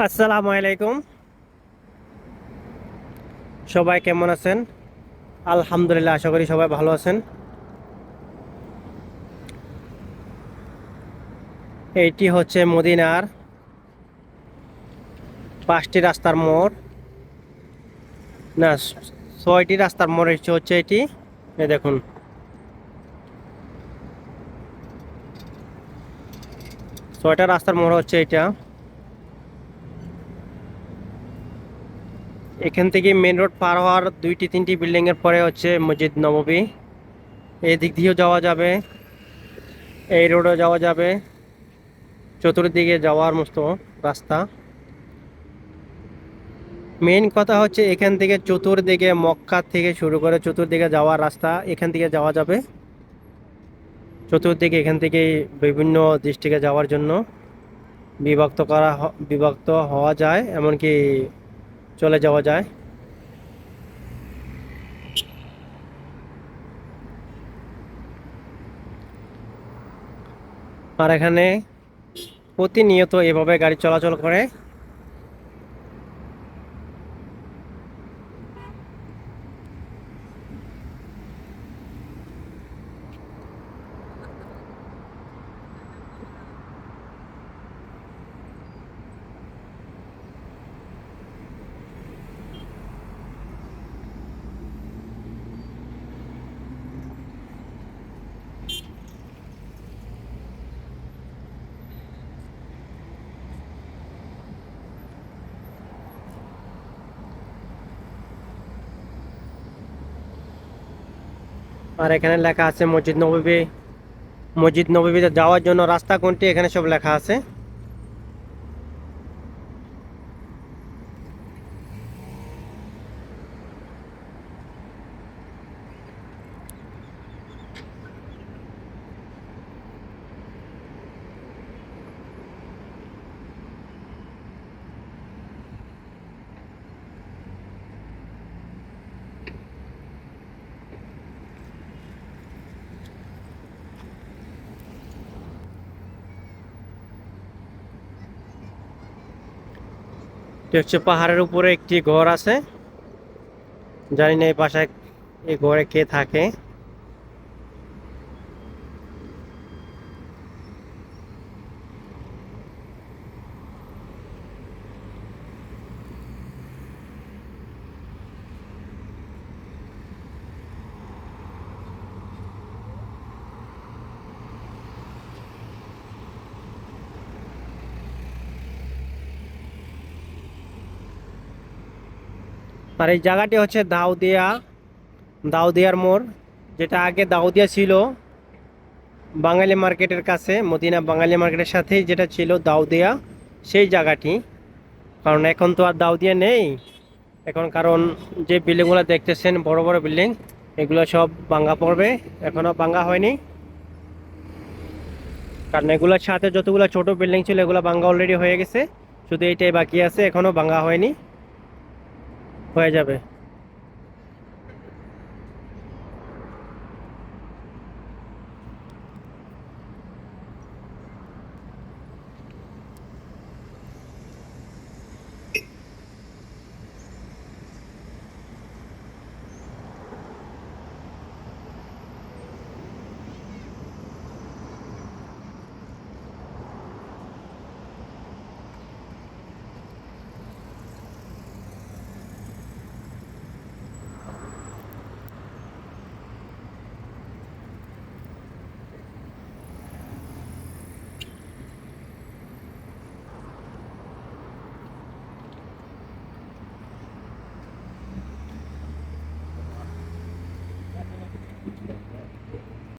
আসসালামু আলাইকুম। সবাই কেমন আছেন? আলহামদুলিল্লাহ, আশা করি সবাই ভালো আছেন। এইটি হচ্ছে মদিনার পাঁচটি রাস্তার মোড়। না, ছয়টি রাস্তার মোড় হচ্ছে এটি। এই দেখুন। ছয়টা রাস্তার মোড় হচ্ছে এটা। এখান থেকে মেন রোড পার হওয়ার দুইটি, তিনটি বিল্ডিং এর পরে হচ্ছে মসজিদ নববী এই দিক দিয়েও যাওয়া যাবে। এই রোডও যাওয়া যাবে। চতুর্দিকে যাওয়ার মতো রাস্তা। মেন কথা হচ্ছে এখান থেকে চতুর্দিকে মক্কা থেকে শুরু করে চতুর্দিকে যাওয়ার রাস্তা এখান থেকে যাওয়া যাবে। চতুর্দিকে এখান থেকে বিভিন্ন ডিস্ট্রিক্টে যাওয়ার জন্য। বিভক্ত করা বিভক্ত হওয়া যায়। এমনকি চলে যাওয়া যায়। আর এখানে প্রতিনিয়ত এভাবে গাড়ি চলাচল করে। আর এখানে লেখা আছে মসজিদ নবী মসজিদ নবীতে যাওয়ার জন্য রাস্তা কোনটি? এখানে সব লেখা আছে। এটি হচ্ছে পাহাড়ের উপরে একটি ঘর আছে। জানি না এই বাসায় এই ঘরে কে থাকে। আর এই জায়গাটি হচ্ছে দাউদিয়া, দাউদিয়ার মোড়, যেটা আগে দাউদিয়া ছিল বাঙালি মার্কেটের কাছে, মদিনা বাঙালি মার্কেটের সাথেই যেটা ছিল দাউদিয়া, সেই জায়গাটি। কারণ এখন তো আর দাউদিয়া নেই। এখন কারণ যে বিল্ডিংগুলো দেখতেছেন, বড় বড় বিল্ডিং, এগুলো সব ভাঙ্গা পড়বে। এখনও ভাঙ্গা হয়নি। কারণ এগুলোর সাথে যতগুলো ছোট বিল্ডিং ছিল, এগুলো ভাঙ্গা অলরেডি হয়ে গেছে। শুধু এইটাই বাকি আছে এখনও ভাঙ্গা হয়নি। হয়ে যাবে